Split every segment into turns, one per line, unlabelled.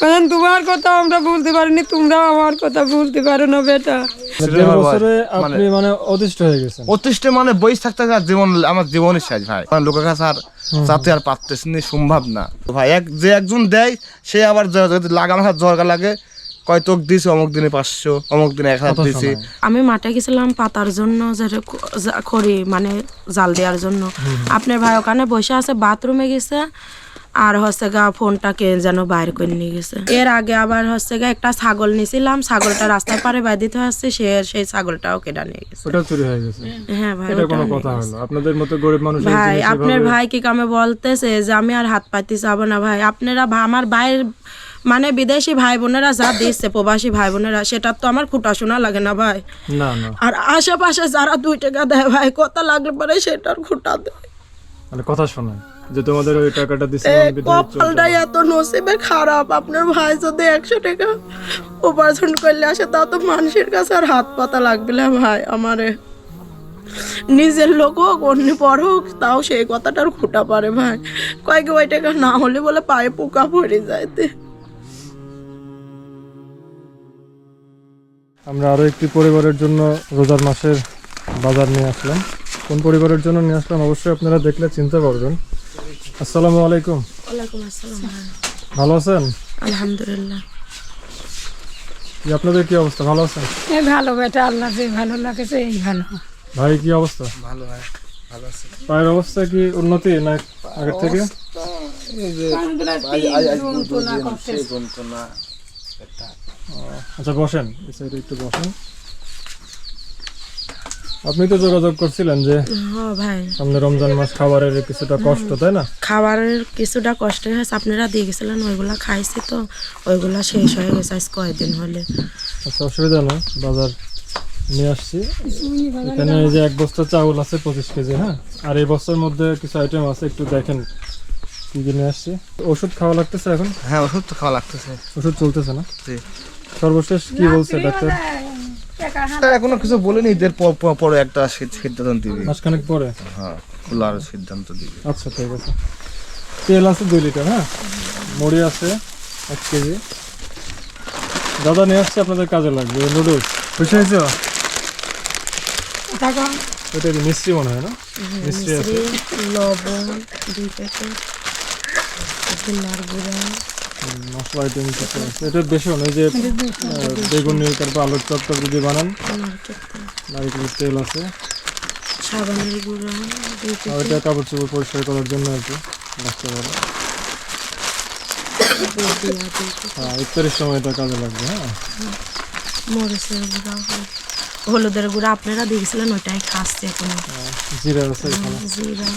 কারণ তোমার কথা আমরা বলতে পারিনি তোমরাও আমার কথা বলতে পারো না বেটা।
বছরে আপনি মানে অতিষ্ঠ হয়ে গেছেন।
অতিষ্ঠে মানে বয়স থাকতে আর জীবন আমার জীবনের শেষ ভাই। মানে লোকের কাছে আর চাতে আর পারতেছি না সম্ভব না। ভাই এক যে একজন দেয় সে আবার হাত লাগে কয় তোক দিছি অমুক দিনে পাঁচশো অমুক দিনে এক হাজার দিছি।
আমি মাঠে গেছিলাম পাতার জন্য যেটা খড়ি মানে জাল দেওয়ার জন্য। আপনার ভাই ওখানে বসে আছে বাথরুমে গেছে আর হচ্ছে গা ফোনটাকে যেন বাইর করে নিয়ে গেছে। এর আগে আবার হচ্ছে গা একটা ছাগল নিয়েছিলাম ছাগলটা রাস্তায় পারে বাই দিতে হচ্ছে সে সেই ছাগলটাও কেটে নিয়ে গেছে।
ওটা চুরি হয়ে গেছে?
হ্যাঁ ভাই
এটা কোনো কথা হলো? আপনাদের মতো গরিব মানুষ
ভাই আপনার ভাই কি কামে বলতেছে যে আমি আর হাত পাইতে যাব না ভাই? আপনারা আমার ভাইয়ের মানে বিদেশি ভাই বোনেরা যা দিচ্ছে প্রবাসী ভাই বোনেরা সেটা তো আমার খুঁটা শোনা লাগে না ভাই।
না না।
আর আশেপাশে যারা দুই টাকা দেয় ভাই কত লাগলে পরে সেটার খুঁটা দেয়।
মানে কথা শোনায় যে তোমাদের ওই টাকাটা দিছিলাম
কপালটাই এত নসিবে খারাপ। আপনার ভাই যদি একশো টাকা উপার্জন করলে আসে তাও তো মানুষের কাছে আর হাত পাতা লাগবে না ভাই আমারে। নিজের লোক হোক অন্য পর হোক তাও সেই কথাটার খুঁটা পারে ভাই। কয়েক ওই টাকা না হলে বলে পায়ে পোকা পড়ে যাইতে।
আমরা আরও একটি পরিবারের জন্য রোজার মাসের বাজার নিয়ে আসলাম। কোন পরিবারের জন্য নিয়ে আসলাম অবশ্যই আপনারা দেখলে চিন্তা করবেন আসসালামু আলাইকুম।
ওয়ালাইকুম আসসালাম
ভালো আছেন?
আলহামদুলিল্লাহ।
কি আপনাদের কি অবস্থা? ভালো আছেন?
এই ভালো বেটা আল্লাহ যে ভালো লাগেছে এই ভালো।
ভাই কি অবস্থা?
ভালো ভাই ভালো আছে।
পায়ের অবস্থা কি উন্নতি না আগের থেকে? আচ্ছা বসেন। এই সাইডে একটু বসেন। আপনি তো যোগাযোগ করছিলেন যে
হ্যাঁ ভাই।
সামনে রমজান মাস খাবারের কিছুটা কষ্ট তাই না?
খাবারের কিছুটা কষ্ট হয়েছে। আপনারা দিয়ে গেছিলেন ওইগুলা খাইছি তো। ওইগুলা শেষ হয়ে গেছে আজ কয়দিন হলে।
আচ্ছা অসুবিধা নেই বাজার নিয়ে আসছি। এখানে এই যে এক বস্তা চাউল আছে পঁচিশ কেজি হ্যাঁ? আর এই বস্তার মধ্যে কিছু আইটেম আছে একটু দেখেন কি কি নিয়ে আসছি। ওষুধ খাওয়া লাগতেছে এখন?
হ্যাঁ ওষুধ তো খাওয়া লাগতেছে।
ওষুধ চলতেছে না?
জি।
সর্বশেষ কি বলছে ডাক্তার?
তা এখনও কিছু বলেনি এদের পরে একটা সিদ্ধান্ত দিবি।
মাসখানেক পরে?
হ্যাঁ খোলার সিদ্ধান্ত দিবি।
আচ্ছা ঠিক আছে। তেল আছে দুই লিটার হ্যাঁ? মুড়ি আছে এক কেজি। দাদা নিয়ে আসছে আপনাদের কাজে লাগবে। নুডলস। খুশি হয়েছ? এটা কি মিষ্টি মনে হয় না? মিষ্টি আছে।
লবণ দুই প্যাকেট গুঁড়া
মশলা আইটেম কিছু আছে এটা বেশি নয় যে বেগুনি তারপর আলুর চপ টপ যদি বানান নারিকেলের তেল আছে।
সাবানের গুঁড়া
কাপড় চোপড় পরিষ্কার করার জন্য আর কি রাখতে পারে হ্যাঁ ইফতারের সময় এটা কাজে লাগবে হ্যাঁ।
মরিচের গুঁড়া হলুদের গুঁড়া আপনারা দিয়েছিলেন ওইটাই খাচ্ছে এখন।
জিরা আছে এখানে।
জিরা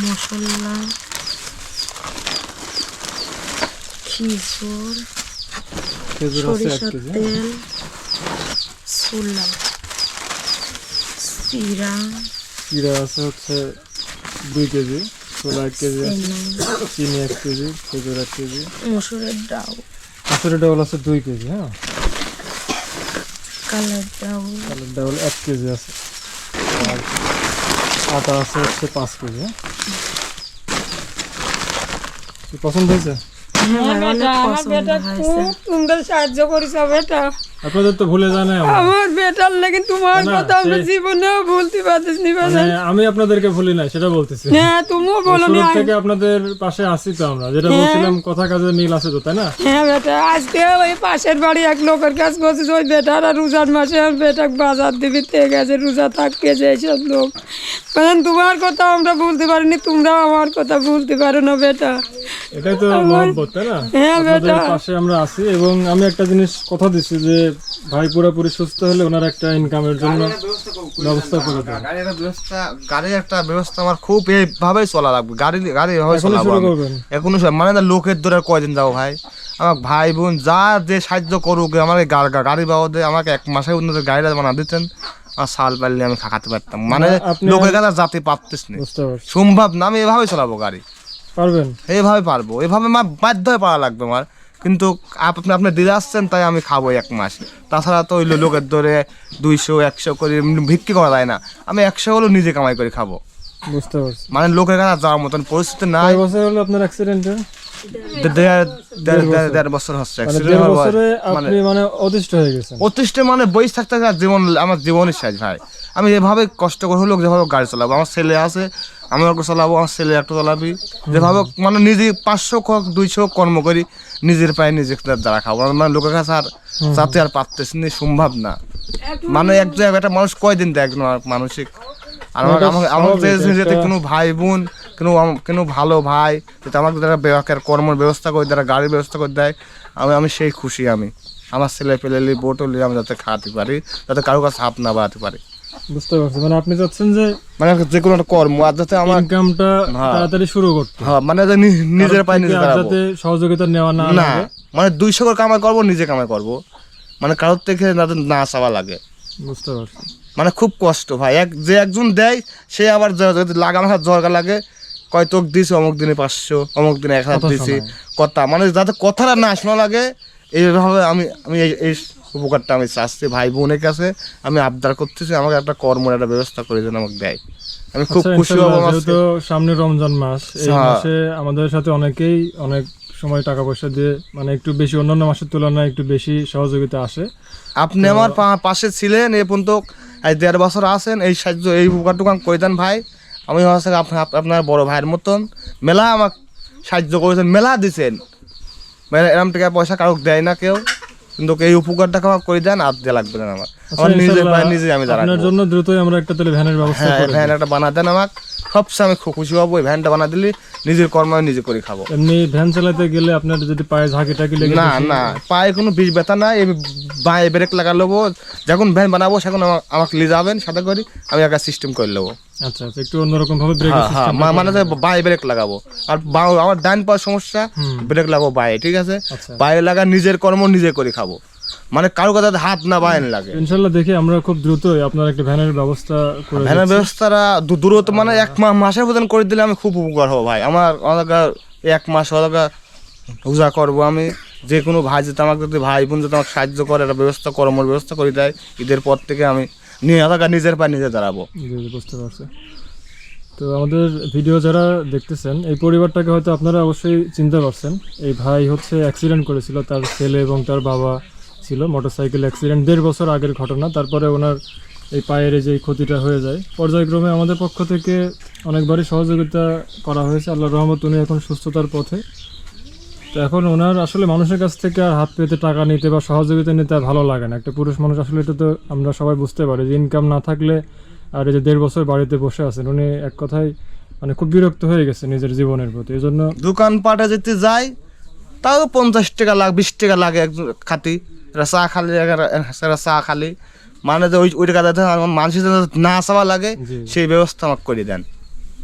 মশলা
খেজুর
সরিষার তেল ছোলা জিরা
জিরা আছে হচ্ছে দুই কেজি ছোলা এক কেজি আছে চিনি এক কেজি খেজুর এক কেজি।
মসুরের ডাউ
আসলে ডাউল আছে দুই কেজি হ্যাঁ?
কালের ডাউ
চালের ডাউল এক কেজি আছে। আর আটা আছে হচ্ছে পাঁচ কেজি হ্যাঁ? পছন্দ হয়েছে?
হ্যাঁ,
আমার বেটা খুব তোমরা সাহায্য করিস বেটা।
আপনাদের তো ভুলে যায় না আমার
বেটার লাগে তোমার কথা আমরা
সেই-
ভুলতে পারছিস নি
মানে আমি আপনাদেরকে ভুলি নাই সেটা বলতেছি।
হ্যাঁ তুমিও বলো
শুরু থেকে আপনাদের পাশে আসি তো আমরা যেটা বলছিলাম কথা কাজে মিল আছে তো তাই না?
হ্যাঁ বেটা আজকে ওই পাশের বাড়ি এক লোকের কাছ বলছিস ওই বেটারা রোজার মাসে আর বেটা বাজার দিবি থেকে গেছে রোজা থাকতে যে এইসব লোক। কারণ তোমার কথা আমরা বলতে পারিনি তোমরাও আমার কথা বলতে পারো না বেটা।
এটাই তো মহব্বত তাই না?
হ্যাঁ
আপনাদের পাশে আমরা আছি এবং আমি একটা জিনিস কথা দিচ্ছি যে ভাই পুরোপুরি সুস্থ হলে ওনার একটা ইনকামের জন্য ব্যবস্থা করে দেন।
গাড়ির একটা ব্যবস্থা গাড়ির একটা ব্যবস্থা আমার খুব এইভাবেই চলা লাগবে। গাড়ি গাড়ি এভাবে
শুরু
এখনও মানে না লোকের দূরে কয়দিন যাব ভাই? আমার ভাই বোন যা যে সাহায্য করুক আমার গাড়ি বাবদে আমাকে এক মাসে উন্নত গাড়িটা বানা দিতেন। আর সাল পারলে আমি খাকাতে পারতাম। মানে লোকের কাছে যাতে পারতিস না। সম্ভব না আমি এভাবে চালাবো গাড়ি।
পারবেন?
এইভাবে পারব। এভাবে আমার বাধ্য হয়ে পারা লাগবে আমার। কিন্তু আপনি আপনি দিলে আসছেন তাই আমি খাব এক মাস। তাছাড়া তো ওই লোকের ধরে দুইশো একশো করে বিক্রি করা যায় না। আমি একশো হলেও নিজে কামাই করে খাব।
বুঝতে পারছি।
মানে লোকের কাছে যাওয়ার মতন পরিস্থিতি নাই।
বছর হলো আপনার অ্যাক্সিডেন্টে মানে।
মানে
মানে অতিষ্ঠ গেছেন।
অতিষ্ঠে মানে বই থাকতে জীবন আমার জীবনের শেষ ভাই। আমি এভাবে কষ্ট করে হলেও যেভাবে গাড়ি চালাবো আমার ছেলে আছে আমি ওকে চালাবো আমার ছেলে একটা চালাবি। যেভাবে মানে নিজে পাঁচশো হোক দুইশো হোক কর্ম করি নিজের পায়ে নিজে দ্বারা খাব। মানে লোকের কাছে আর চাতে আর পারতেছি না সম্ভব না। মানে এক একটা মানুষ কয়দিন দেখ মানসিক? আর যে- যাতে কোনো ভাই বোন কোনো কোনো ভালো ভাই যাতে আমাকে যারা বেকার কর্মের ব্যবস্থা করে যারা গাড়ির ব্যবস্থা করে দেয় আমি আমি সেই খুশি আমি। আমার ছেলে পেলে বোটলি আমি যাতে খাওয়াতে পারি যাতে কারও কাছে হাত না বাড়াতে পারি।
বুঝতে পারছি। মানে আপনি চাচ্ছেন যে
মানে যে কোনো একটা কর্ম আর যাতে আমার
ইনকামটা
হ্যাঁ।
তাড়াতাড়ি শুরু করতে।
হ্যাঁ, মানে যাতে নিজের পায়ে নিজে দাঁড়াবো।
যাতে সহযোগিতা নেওয়া না
না মানে দুইশো করে কামাই করব নিজে কামাই করব। মানে কারোর থেকে না চাওয়া লাগে।
বুঝতে পারছি।
মানে খুব কষ্ট ভাই। এক যে একজন দেয় সে আবার য- যদি লাগা আমার দরকার লাগে কয় তোক দিছি অমুক দিনে পাঁচশো অমুক দিনে এক হাজার দিছি। কথা মানে যাতে কথাটা না শোনা লাগে এইভাবে আমি আমি এই উপকারটা আমি চাচ্ছি। ভাই বোনের কাছে আমি আবদার করতেছি আমাকে একটা কর্মের একটা ব্যবস্থা করে যেন আমাকে দেয়। আমি খুব
আচ্ছা,
খুশি হব
যেহেতু সামনে রমজান মাস এই
হ্যাঁ।
মাসে আমাদের সাথে অনেকেই অনেক সময় টাকা পয়সা দিয়ে মানে একটু বেশি অন্যান্য মাসের তুলনায় একটু বেশি সহযোগিতা আসে।
আপনি আমার পাশে ছিলেন এ পর্যন্ত দেড় বছর আছেন এই সাহায্য এই উপকারটুকু আমি করে দেন ভাই। আমি হচ্ছে আপনার বড় ভাইয়ের মতন মেলা আমাকে সাহায্য করেছেন মেলা দিছেন। মানে এরম টাকা পয়সা কারোর দেয় না কেউ। কিন্তু এই উপকারটাকে আমার করে দেন আর দিয়ে লাগবে না আমার। আমার
আচ্ছা,
নিজের
ইনশাল্লাহ,
পায়ে নিজে আমি
আপনার জন্য দ্রুতই আমরা একটা তাহলে ভ্যানের ব্যবস্থা
হ্যাঁ ভ্যান একটা বানা দেন আমাকে। সবসময় আমি খুশি হব ওই ভ্যানটা বানা দিলে নিজের কর্ম আমি নিজে করে খাব।
এমনি ভ্যান চালাতে গেলে আপনার যদি পায়ে ঝাঁকি টাকি লেগে
না না পায়ে কোনো বিষ ব্যথা বাঁয়ে ব্রেক লাগা নেব যখন ভ্যান বানাবো সেখন আমাকে নিয়ে যাবেন করে আমি একটা সিস্টেম করে নেব
আচ্ছা আচ্ছা একটু অন্যরকম ভাবে ব্রেক
হ্যাঁ হ্যাঁ মানে বাঁয়ে ব্রেক লাগাবো। আর বাঁ- আমার ডান পাওয়ার সমস্যা ব্রেক লাগাবো বাঁয়ে ঠিক আছে। বাঁয়ে লাগা নিজের কর্ম নিজে করে খাব। মানে কারও কথা হাত না বাঁয়ে লাগে।
ইনশাল্লাহ দেখি আমরা খুব দ্রুতই আপনার একটা ভ্যানের ব্যবস্থা করে
ভ্যানের ব্যবস্থাটা দূ- দূরত্ব মানে এক মা মাসের মতন করে দিলে আমি খুব উপকার হব ভাই। আমার অনেকা এক মাস অনেকা পূজা করব আমি। যে কোনো ভাই যাতে আমাকে যদি ভাই বোন যাতে আমাকে সাহায্য করে একটা ব্যবস্থা কর্মর ব্যবস্থা করে দেয়। ঈদের পর থেকে আমি নিয়ে এলাকা নিজের পায়ে নিজে দাঁড়াবো।
বুঝতে পারছি। তো আমাদের ভিডিও যারা দেখতেছেন এই পরিবারটাকে হয়তো আপনারা অবশ্যই চিনতে পারছেন। এই ভাই হচ্ছে অ্যাক্সিডেন্ট করেছিল তার ছেলে এবং তার বাবা। ছিল মোটরসাইকেল অ্যাক্সিডেন্ট দেড় বছর আগের ঘটনা, তারপরে ওনার এই পায়ের যে ক্ষতিটা হয়ে যায়। পর্যায়ক্রমে আমাদের পক্ষ থেকে অনেকবারই সহযোগিতা করা হয়েছে আল্লাহ রহমত, উনি এখন সুস্থতার পথে। তো এখন ওনার আসলে মানুষের কাছ থেকে আর হাত পেতে টাকা নিতে বা সহযোগিতা নিতে আর ভালো লাগে না। একটা পুরুষ মানুষ আসলে এটা তো আমরা সবাই বুঝতে পারি যে ইনকাম না থাকলে আর এই যে দেড় বছর বাড়িতে বসে আছেন, উনি এক কথায় মানে খুব বিরক্ত হয়ে গেছে নিজের জীবনের প্রতি। এই জন্য
দোকানপাটে যেতে যাই তাও পঞ্চাশ টাকা লাগ বিশ টাকা লাগে একজন খাতি এরা চা খালি এরা- চা খালি মানে যে ওই ওই টাকা মানুষের না চাওয়া লাগে সেই ব্যবস্থা আমাকে করে দেন।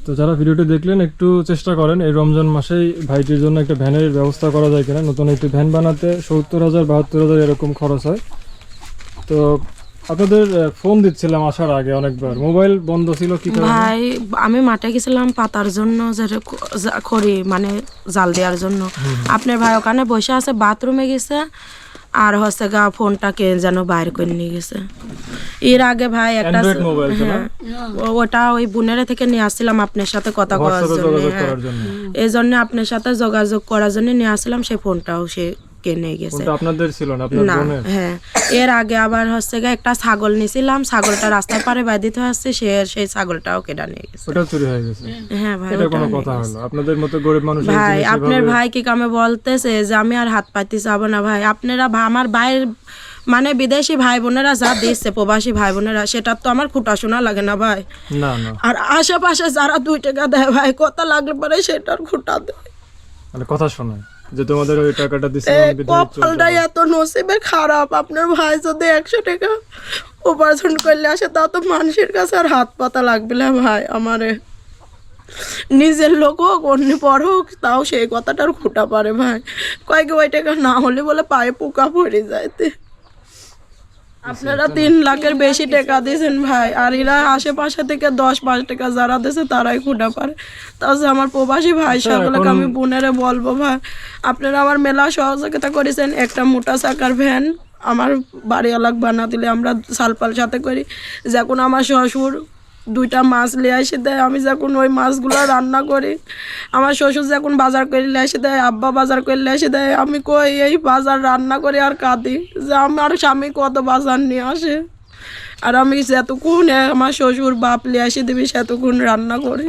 তো যারা ভিডিওটি দেখলেন একটু চেষ্টা করেন এই রমজান মাসেই ভাইটির জন্য একটা ভ্যানের ব্যবস্থা করা যায় কিনা। নতুন একটি ভ্যান বানাতে সত্তর হাজার বাহাত্তর হাজার এরকম খরচ হয়। তো আপনাদের ফোন দিচ্ছিলাম আসার আগে অনেকবার। মোবাইল বন্ধ ছিল কি কারণে?
ভাই আমি মাঠে গেছিলাম পাতার জন্য করি মানে জাল দেওয়ার জন্য। আপনার ভাই ওখানে বসে আছে বাথরুমে গেছে। আর হচ্ছে গা ফোনটাকে যেন বাইর করে নিয়ে গেছে এর আগে ভাই একটা? হ্যাঁ, ওটা ওই বোনের থেকে নিয়ে আসছিলাম আপনার সাথে কথা করার জন্য হ্যাঁ।
করার জন্য
এই জন্য আপনার সাথে যোগাযোগ করার জন্য নিয়ে আসছিলাম সেই ফোনটাও সে কিনে গেছে।
আপনাদের ছিল না
না হ্যাঁ। এর আগে আবার হচ্ছে গিয়ে একটা ছাগল নিছিলাম ছাগলটা রাস্তার পারে বাঁধিতে আসছে সে সেই ছাগলটাও কেটে নিয়ে গেছে।
ওটা চুরি হয়ে গেছে?
হ্যাঁ ভাই
এটা কোনো কথা হলো? আপনাদের মতো গরিব মানুষ
ভাই আপনার ভাই কি কামে বলতেছে যে আমি আর হাত পাইতে যাব না ভাই? আপনারা আমার ভাইয়ের মানে বিদেশি ভাই বোনেরা যা দিচ্ছে প্রবাসী ভাই বোনেরা সেটা তো আমার খুঁটা শোনা লাগে না ভাই।
না না।
আর আশেপাশে যারা দুই টাকা দেয় ভাই কত লাগলে পরে সেটার খুঁটা দেয়।
মানে কথা শোনায় যে তোমাদের ওই টাকাটা চলে
কপালটাই এত নসিবে খারাপ। আপনার ভাই যদি একশো টাকা উপার্জন করলে আসে তা তো মানুষের কাছে আর হাত পাতা লাগবে না ভাই আমারে। নিজের লোক হোক অন্য পর হোক তাও সেই কথাটার খুঁটা পারে ভাই। কয়েক ওই টাকা না হলে বলে পায়ে পোকা পড়ে যাইতে আপনারা তিন লাখের বেশি টাকা দিয়েছেন ভাই আর এরা আশেপাশে থেকে দশ পাঁচ টাকা যারা দিয়েছে তারাই খুঁটা পারে। তাহলে আমার প্রবাসী ভাই সকলকে আমি বোনেরে বলব ভাই আপনারা আমার মেলা সহযোগিতা করেছেন একটা মোটা চাকার ভ্যান আমার বাড়ি আলাগ বানা দিলে আমরা সালপাল সাথে করি যখন আমার শ্বশুর দুইটা মাছ নিয়ে এসে দেয়। আমি যখন ওই মাছগুলো রান্না করি, আমার শ্বশুর যখন বাজার করে নিয়ে এসে দেয়, আব্বা বাজার করে নিয়ে এসে দেয়, আমি কই এই বাজার রান্না করে আর কাঁদি? যে আমার স্বামী কত বাজার নিয়ে আসে। আর আমি যতক্ষণ আমার শ্বশুর বাপ নিয়ে এসে দিবি, সেতক্ষণ রান্না করি।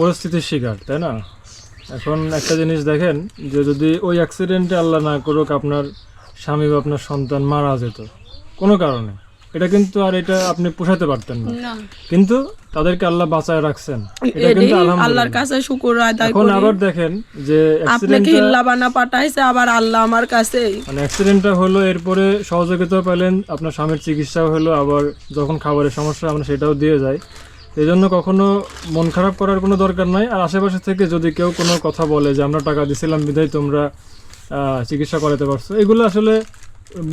পরিস্থিতির শিকার, তাই না? এখন একটা জিনিস দেখেন, যে যদি ওই অ্যাক্সিডেন্টে আল্লাহ না করুক, আপনার স্বামী বা আপনার সন্তান মারা যেত, কোনো কারণে। এটা কিন্তু আর এটা আপনি পোষাতে পারতেন না। কিন্তু তাদেরকে আল্লাহ বাঁচায় রাখছেন। এটা কিন্তু
আল্লাহর কাছে শুকুর আদায়
এখন আবার দেখেন যে
আপনাকে হিল্লা বানা পাঠাইছে আবার আল্লাহ আমার কাছেই
মানে অ্যাক্সিডেন্টটা হলো এরপরে সহযোগিতাও পেলেন আপনার স্বামীর চিকিৎসাও হলো আবার যখন খাবারের সমস্যা আমরা সেটাও দিয়ে যাই। এই জন্য কখনো মন খারাপ করার কোনো দরকার নাই। আর আশেপাশে থেকে যদি কেউ কোনো কথা বলে যে আমরা টাকা দিছিলাম বিধায় তোমরা আহ, চিকিৎসা করাতে পারছ এগুলো আসলে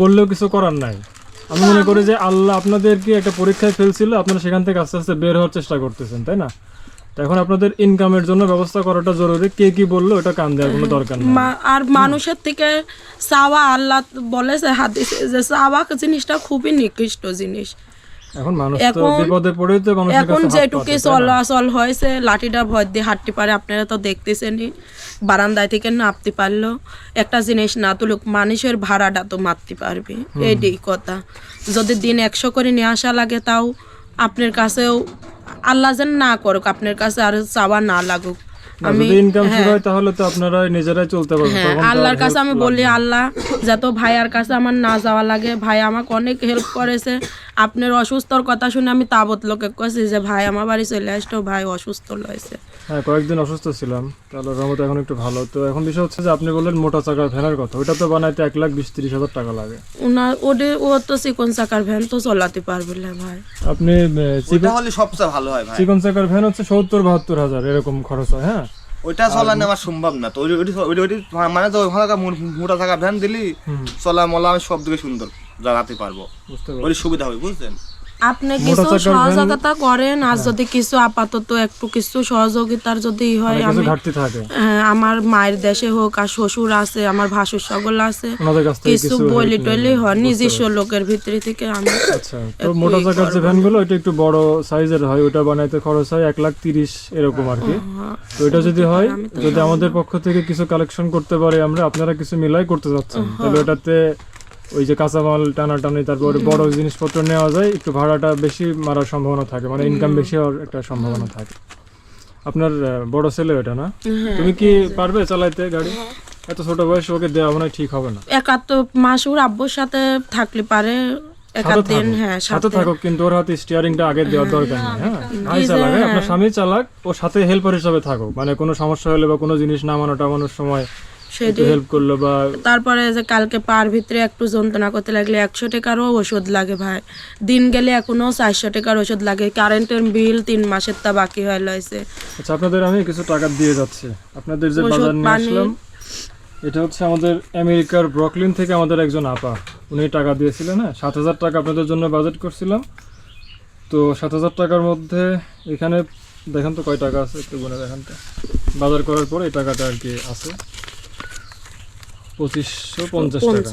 বললেও কিছু করার নাই। আমি মনে করি যে আল্লাহ আপনাদেরকে একটা পরীক্ষায় ফেলছিল আপনারা সেখান থেকে আস্তে আস্তে বের হওয়ার চেষ্টা করতেছেন, তাই না? এখন আপনাদের ইনকামের জন্য ব্যবস্থা করাটা জরুরি। কে কি বলল, এটা কান দেওয়ার কোনো দরকার নেই।
আর মানুষের থেকে চাওয়া আল্লাহ বলেছে, হাদিসে যে সাওয়া জিনিসটা খুবই নিকৃষ্ট জিনিস।
এখন মানুষ তো বিপদে পড়ে তো মানুষের
এখন যেটুকু চলাচল হয়েছে লাঠিটা ভয় দিয়ে হাঁটতে পারে আপনারা তো দেখতেছেনই। বারান্দায় থেকে নামতে পারল একটা জিনিস না তুলুক মানুষের ভাড়াটা তো মারতে পারবে। এইটাই কথা। যদি দিন একশো করে নিয়ে আসা লাগে তাও আপনার কাছেও আল্লাহ যেন না করুক আপনার কাছে আর চাওয়া না লাগুক। আমি
ইনকাম শুরু হয়। তাহলে তো আপনারা নিজেরাই চলতে পারবেন
হ্যাঁ আল্লাহর কাছে আমি বলি। আল্লাহ যত ভাইয়ার কাছে আমার না যাওয়া লাগে ভাই আমাকে অনেক হেল্প করেছে আপনার অসুস্থর কথা শুনে আমি তাবত লোকে কয়েছি যে ভাই আমার বাড়ি চলে আসতো ভাই অসুস্থ রয়েছে
হ্যাঁ কয়েকদিন অসুস্থ ছিলাম। তাহলে রহমত এখন একটু ভালো। তো এখন বিষয় হচ্ছে যে আপনি বললেন মোটা চাকার ভ্যানের কথা। ওটা তো বানাইতে এক লাখ বিশ তিরিশ হাজার টাকা লাগে।
ওনার ওদের ও তো চিকন চাকার ভ্যান তো চলাতে পারবে না ভাই।
আপনি চিকন
হলে সবচেয়ে ভালো হয় ভাই।
চিকন চাকার ভ্যান হচ্ছে সত্তর বাহাত্তর হাজার এরকম খরচ হয় হ্যাঁ?
ওইটা চলানো আমার সম্ভব না। তো ওই মানে তো মোটা থাকা ভ্যান দিলি চলা মলা আমি সব দিকে সুন্দর। জাগাতে পারব। ওই সুবিধা হবে বুঝছেন?
আপনি কিছু সহযোগিতা করেন আর যদি কিছু আপাতত একটু কিছু সহযোগিতার যদি হয় আমি
ঘাটতি থাকে।
হ্যাঁ, আমার মায়ের দেশে হোক আর শ্বশুর আছে আমার ভাসুর সকল আছে
কাছ
বলি টলি হয় নিজস্ব লোকের ভিতরে থেকে আমি
আচ্ছা তো মোটা চাকার যে ভ্যানগুলো ওইটা একটু বড় সাইজের হয় ওটা বানাইতে খরচ হয় এক লাখ তিরিশ এরকম আর কি। তো এটা যদি হয় যদি আমাদের পক্ষ থেকে কিছু কালেকশন করতে পারে আমরা আপনারা কিছু মিলাই করতে যাচ্ছেন তাহলে ওটাতে ওই যে কাঁচামাল টানাটানি তারপরে বড় জিনিসপত্র নেওয়া যায় একটু ভাড়াটা বেশি মারার সম্ভাবনা থাকে মানে ইনকাম বেশি হওয়ার একটা সম্ভাবনা থাকে। আপনার বড় ছেলে ওটা না? তুমি কি পারবে চালাইতে গাড়ি? এত ছোট বয়স ওকে দেওয়া মনে ঠিক হবে না।
একাত্ত মাসুর আব্বুর সাথে থাকলে পারে দিন হ্যাঁ
সাথে
সাথে।
কিন্তু ওর হাতে স্টিয়ারিংটা আগে দেওয়ার দরকার নেই হ্যাঁ? ভাই চালাক হ্যাঁ, আপনার স্বামী চালাক ও সাথে হেল্পার হিসাবে থাকো মানে কোনো সমস্যা হলে বা কোনো জিনিস নামানো টামানোর সময়
সেটি
হেল্প করল বা
তারপরে যে কালকে পার ভিতরে একটু যন্ত্রণা করতে লাগলে একশো টাকারও ওষুধ লাগে ভাই। দিন গেলে এখনও চারশো টাকার ওষুধ লাগে। কারেন্টের বিল তিন মাসের তা বাকি হয়ে লয়েছে
আচ্ছা আপনাদের আমি কিছু টাকা দিয়ে যাচ্ছি। আপনাদের যে বাজার নিয়ে আসলাম এটা হচ্ছে আমাদের আমেরিকার ব্রকলিন থেকে আমাদের একজন আপা। উনি টাকা দিয়েছিলেন হ্যাঁ সাত হাজার টাকা আপনাদের জন্য বাজেট করছিলাম। তো সাত হাজার টাকার মধ্যে এখানে দেখেন তো কয় টাকা আছে একটু গুনে দেখেন তো। বাজার করার পর এই টাকাটা আর কি আছে। পঁচিশশো পঞ্চাশ টাকা।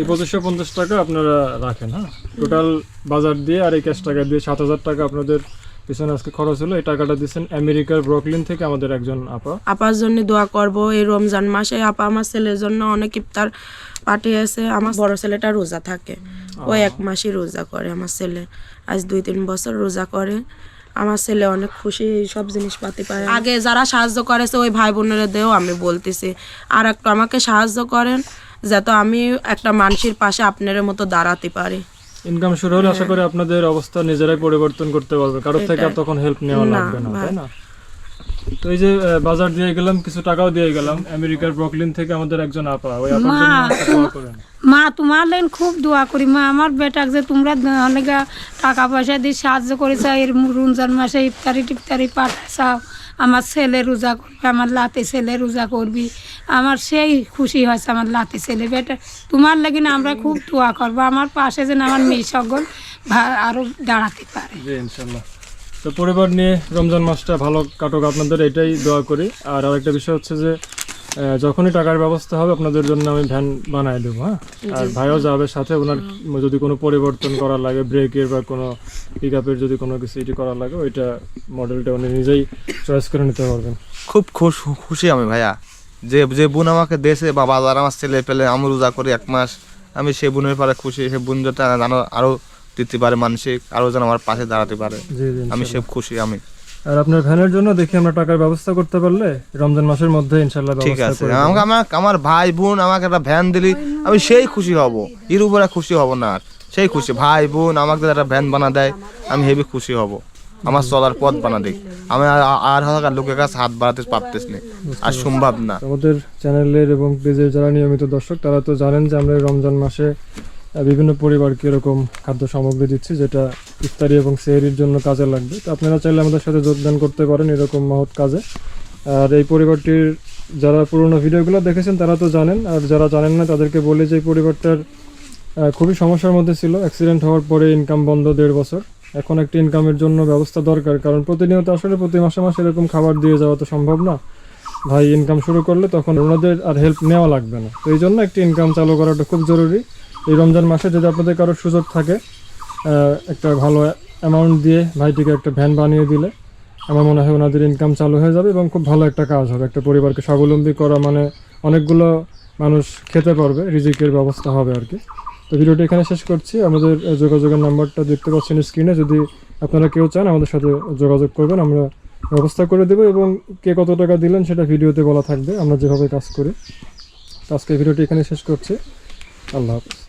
এই পঁচিশশো পঞ্চাশ টাকা আপনারা রাখেন হ্যাঁ? টোটাল বাজার দিয়ে আর এই ক্যাশ টাকা দিয়ে সাত হাজার টাকা আপনাদের পিছনে আজকে খরচ হলো। এই টাকাটা দিচ্ছেন আমেরিকার ব্রকলিন থেকে আমাদের একজন আপা।
আপার জন্য দোয়া করব এই রমজান মাসে। আপা আমার ছেলের জন্য অনেক ইফতার পাঠিয়েছে। আমার বড় ছেলেটা রোজা থাকে। ও এক মাসই রোজা করে। আমার ছেলে আজ দুই তিন বছর রোজা করে। আমার ছেলে অনেক খুশি এই সব জিনিসপাতি পায়। আগে যারা সাহায্য করেছে ওই ভাই বোনেরা দেও আমি বলতেছি। আর একটু আমাকে সাহায্য করেন যাতে আমি একটা মানুষের পাশে আপনার মতো দাঁড়াতে পারি।
ইনকাম শুরু হলে আশা করি আপনাদের অবস্থা নিজেরাই পরিবর্তন করতে পারবে। কারোর থেকে আর তখন হেল্প নেওয়া লাগবে না তাই না? তো এই যে বাজার দিয়ে গেলাম কিছু টাকাও দিয়ে গেলাম। আমেরিকার ব্রকলিন থেকে আমাদের একজন আপা ওই আপার জন্য দোয়া করেন।
মা তোমার লেন খুব দোয়া করি। মা আমার বেটাক যে তোমরা অনেক টাকা পয়সা দিয়ে সাহায্য করেছ এর রমজান মাসে ইফতারি টিফতারি আমার ছেলে রোজা করবি আমার লাতে ছেলে রোজা করবি। আমার সেই খুশি হয়েছে আমার লাতে ছেলে। বেটা তোমার লাগিন আমরা খুব দোয়া করব। আমার পাশে যেন আমার মেয়ে সকল ভা- আরও দাঁড়াতে পারে।
ইনশাল্লাহ। তো পরিবার নিয়ে রমজান মাসটা ভালো কাটুক আপনাদের এটাই দোয়া করি। আর আরেকটা বিষয় হচ্ছে যে যখনই টাকার ব্যবস্থা হবে আপনাদের জন্য আমি ভ্যান বানাই দেবো হ্যাঁ? আর ভাইও যাবে সাথে ওনার যদি কোনো পরিবর্তন করা লাগে ব্রেকের বা কোনো পিক আপের যদি কোনো কিছু এটি করা লাগে ওইটা মডেলটা উনি নিজেই চয়েস করে নিতে পারবেন।
খুব খুশ- খুশি আমি ভাইয়া। যে যে বোন আমাকে দেশে বা বাজার আমার ছেলে পেলে আমি রোজা করি এক মাস আমি সে বোনের পারে খুশি সে বোন যাতে জানো আরও দিতে পারে মানসিক আরও যেন আমার পাশে দাঁড়াতে পারে। আমি। সে খুশি আমি।
আর আপনার ভ্যানের জন্য দেখি আমরা টাকার ব্যবস্থা করতে পারলে রমজান মাসের মধ্যে ইনশাল্লাহ
ঠিক আছে আমাকে আমার আমার ভাই বোন আমাকে একটা ভ্যান দিলি আমি সেই খুশি হব। এর উপরে খুশি হব না আর। সেই খুশি। ভাই বোন আমাকে একটা ভ্যান বানা দেয় আমি হেবি খুশি হব। আমার চলার পথ বানা দিক। আমি আর হাজার লোকের কাছে হাত বাড়াতে পারতেছ না। আর সম্ভব না।
আমাদের চ্যানেলের এবং পেজের যারা নিয়মিত দর্শক তারা তো জানেন যে আমরা রমজান মাসে বিভিন্ন পরিবারকে এরকম খাদ্য সামগ্রী দিচ্ছি যেটা ইফতারি এবং সেহরির জন্য কাজে লাগবে। তো আপনারা চাইলে আমাদের সাথে যোগদান করতে পারেন এরকম মহৎ কাজে। আর এই পরিবারটির যারা পুরনো ভিডিওগুলো দেখেছেন, তারা তো জানেন। আর যারা জানেন না, তাদেরকে বলে যে এই পরিবারটার খুবই সমস্যার মধ্যে ছিল। অ্যাক্সিডেন্ট হওয়ার পরে ইনকাম বন্ধ দেড় বছর। এখন একটা ইনকামের জন্য ব্যবস্থা দরকার। কারণ প্রতিনিয়ত আসলে প্রতি মাসে মাসে এরকম খাবার দিয়ে যাওয়া তো সম্ভব না। ভাই ইনকাম শুরু করলে তখন ওনাদের আর হেল্প নেওয়া লাগবে না। তো এই জন্য একটি ইনকাম চালু করাটা খুব জরুরি। এই রমজান মাসে যদি আপনাদের কারোর সুযোগ থাকে একটা ভালো অ্যামাউন্ট দিয়ে ভাইটিকে একটা ভ্যান বানিয়ে দিলে, আমার মনে হয় ওনাদের ইনকাম চালু হয়ে যাবে এবং খুব ভালো একটা কাজ হবে, একটা পরিবারকে স্বাবলম্বী করা মানে অনেকগুলো মানুষ খেতে পারবে, রিজিকের ব্যবস্থা হবে আর কি। তো ভিডিওটি এখানে শেষ করছি। আমাদের যোগাযোগের নাম্বারটা দেখতে পাচ্ছেন স্ক্রিনে, যদি আপনারা কেউ চান আমাদের সাথে যোগাযোগ করবেন, আমরা ব্যবস্থা করে দেবো এবং কে কত টাকা দিলেন সেটা ভিডিওতে বলা থাকবে, আমরা যেভাবে কাজ করি। আজকে ভিডিওটি এখানে শেষ করছি। আল্লাহ হাফিজ।